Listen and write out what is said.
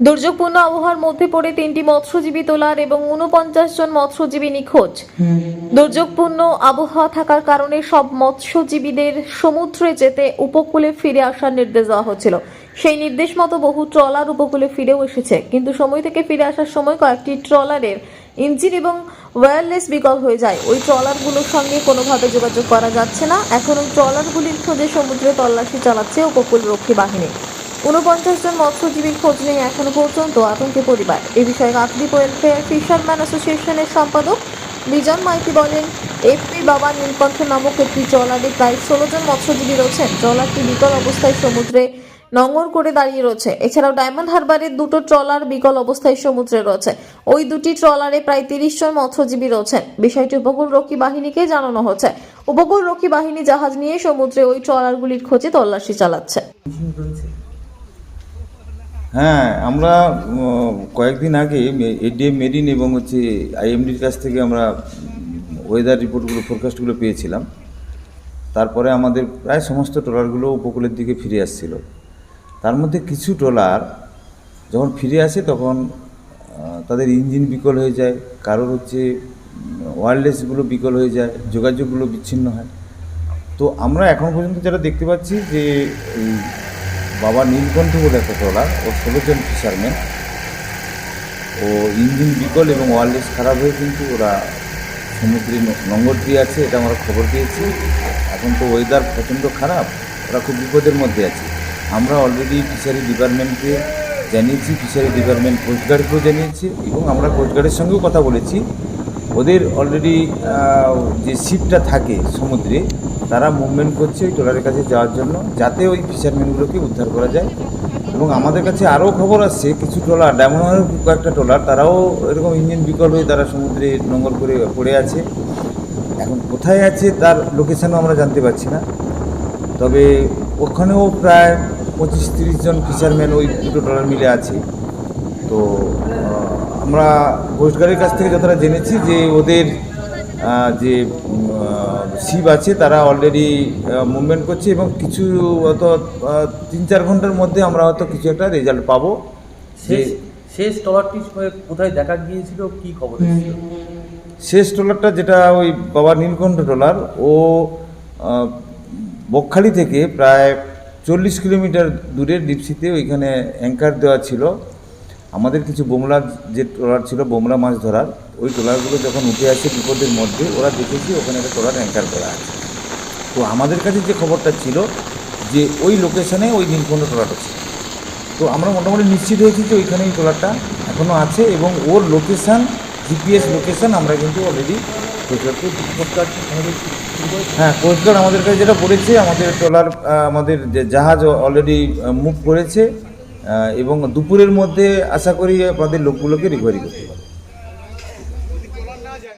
দুর্যোগপূর্ণ আবহাওয়ার মধ্যে পড়ে তিনটি মৎস্যজীবী তোলার এবং উনপঞ্চাশ জন মৎস্যজীবী নিখোঁজ। দুর্যোগপূর্ণ আবহাওয়া থাকার কারণে সব মৎস্যজীবীদের সমুদ্রে যেতে উপকূলে ফিরে আসার নির্দেশ দেওয়া হচ্ছিল। সেই নির্দেশ মতো বহু ট্রলার উপকূলে ফিরেও এসেছে। কিন্তু সময় থেকে ফিরে আসার সময় কয়েকটি ট্রলারের ইঞ্জিন এবং ওয়্যারলেস বিকল হয়ে যায়। ওই ট্রলারগুলোর সঙ্গে কোনোভাবে যোগাযোগ করা যাচ্ছে না। এখন ওই ট্রলারগুলির খোঁজে সমুদ্রে তল্লাশি চালাচ্ছে উপকূল রক্ষী বাহিনী। ঊনপঞ্চাশ জন মৎস্যজীবীর খোঁজ নেই এখনও পর্যন্ত আতঙ্কে পরিবার। এ বিষয়ে কাকদ্বীপ ওয়েলফেয়ার ফিশারম্যান অ্যাসোসিয়েশনের সম্পাদক বিজন মাইতি বলেন, এফপি বাবা নীলকণ্ঠ নামক একটি ট্রলারে প্রায় ষোলো জন মৎস্যজীবী রয়েছেন ট্রলারটি বিকল অবস্থায় সমুদ্রে নোঙর করে দাঁড়িয়ে রয়েছে। এছাড়াও ডায়মন্ড হারবারের দুটো ট্রলার বিকল অবস্থায় সমুদ্রে রয়েছে। ওই দুটি ট্রলারে প্রায় তিরিশ জন মৎস্যজীবী রয়েছেন। বিষয়টি উপকূল রক্ষী বাহিনীকে জানানো হচ্ছে। উপকূল রক্ষী বাহিনী জাহাজ নিয়ে সমুদ্রে ওই ট্রলারগুলির খোঁজে তল্লাশি চালাচ্ছে। হ্যাঁ আমরা কয়েকদিন আগে এডিএম মেরিন এবং হচ্ছে আইএমডির কাছ থেকে আমরা ওয়েদার রিপোর্টগুলো ফোরকাস্টগুলো পেয়েছিলাম। তারপরে আমাদের প্রায় সমস্ত ট্রলারগুলো উপকূলের দিকে ফিরে আসছিল। তার মধ্যে কিছু ট্রলার যখন ফিরে আসে তখন তাদের ইঞ্জিন বিকল হয়ে যায়, কারোর হচ্ছে ওয়ারলেসগুলো বিকল হয়ে যায়, যোগাযোগগুলো বিচ্ছিন্ন হয়। তো আমরা এখন পর্যন্ত যারা দেখতে পাচ্ছি যে বাবা নীলকণ্ঠ বলে একটা ট্রলার ও ষোলো জন ফিশারম্যান ও ইঞ্জিন বিকল এবং ওয়ারলেস খারাপ হয়ে কিন্তু ওরা সমুদ্রে নঙ্গর দিয়ে আছে, এটা আমরা খবর পেয়েছি। এখন তো ওয়েদার প্রচণ্ড খারাপ, ওরা খুব বিপদের মধ্যে আছে। আমরা অলরেডি ফিশারি ডিপার্টমেন্টকে জানিয়েছি ফিশারি ডিপার্টমেন্ট কোস্টগার্ডকেও জানিয়েছি এবং আমরা কোস্টগার্ডের সঙ্গেও কথা বলেছি। ওদের অলরেডি যে শিপটা থাকে সমুদ্রে, তারা মুভমেন্ট করছে ওই ট্রলারের কাছে যাওয়ার জন্য, যাতে ওই ফিশারম্যানগুলোকে উদ্ধার করা যায়। এবং আমাদের কাছে আরও খবর আসছে, কিছু ট্রলার ডায়মন্ডের কয়েকটা ট্রলার, তারাও এরকম ইঞ্জিন বিকল হয়ে তারা সমুদ্রে নোঙর করে পড়ে আছে। এখন কোথায় আছে তার লোকেশানও আমরা জানতে পারছি না। তবে ওখানেও প্রায় পঁচিশ তিরিশ জন ফিশারম্যান ওই দুটো ট্রলার মিলে আছে। তো আমরা কোস্টগার্ডের কাছ থেকে যতটা জেনেছি যে ওদের যে শিপ আছে তারা অলরেডি মুভমেন্ট করছে এবং কিছু হয়তো তিন চার ঘণ্টার মধ্যে আমরা হয়তো কিছু একটা রেজাল্ট পাবো। শেষ ট্রলারটি কোথায় দেখা গিয়েছিল? কি খবর শেষ ট্রলারটা যেটা ওই বাবা নীলকণ্ঠ ট্রলার ও বকখালি থেকে প্রায় চল্লিশ কিলোমিটার দূরের ডিপসিতে ওইখানে অ্যাঙ্কার দেওয়া ছিল। আমাদের কিছু বোমলা যে ট্রলার ছিল বোমলা মাছ ধরার, ওই ট্রলারগুলো যখন উঠে আসে বিপদের মধ্যে, ওরা দেখেছি ওখানে একটা ট্রলার অ্যাঙ্কার করা আছে। তো আমাদের কাছে যে খবরটা ছিল যে ওই লোকেশনে ওই নীলকণ্ঠ ট্রলারটা ছিল। তো আমরা মোটামুটি নিশ্চিত হয়েছি যে ওইখানে এই ট্রলারটা এখনও আছে এবং ওর লোকেশান, জিপিএস লোকেশান আমরা কিন্তু অলরেডি হ্যাঁ কোস্টগার্ড আমাদের কাছে যেটা বলেছে, আমাদের ট্রলার আমাদের যে জাহাজ অলরেডি মুভ করেছে। এবং দুপুরের মধ্যে আশা করি আপনাদের লোকগুলোকে রিকভারি করতে পারবে।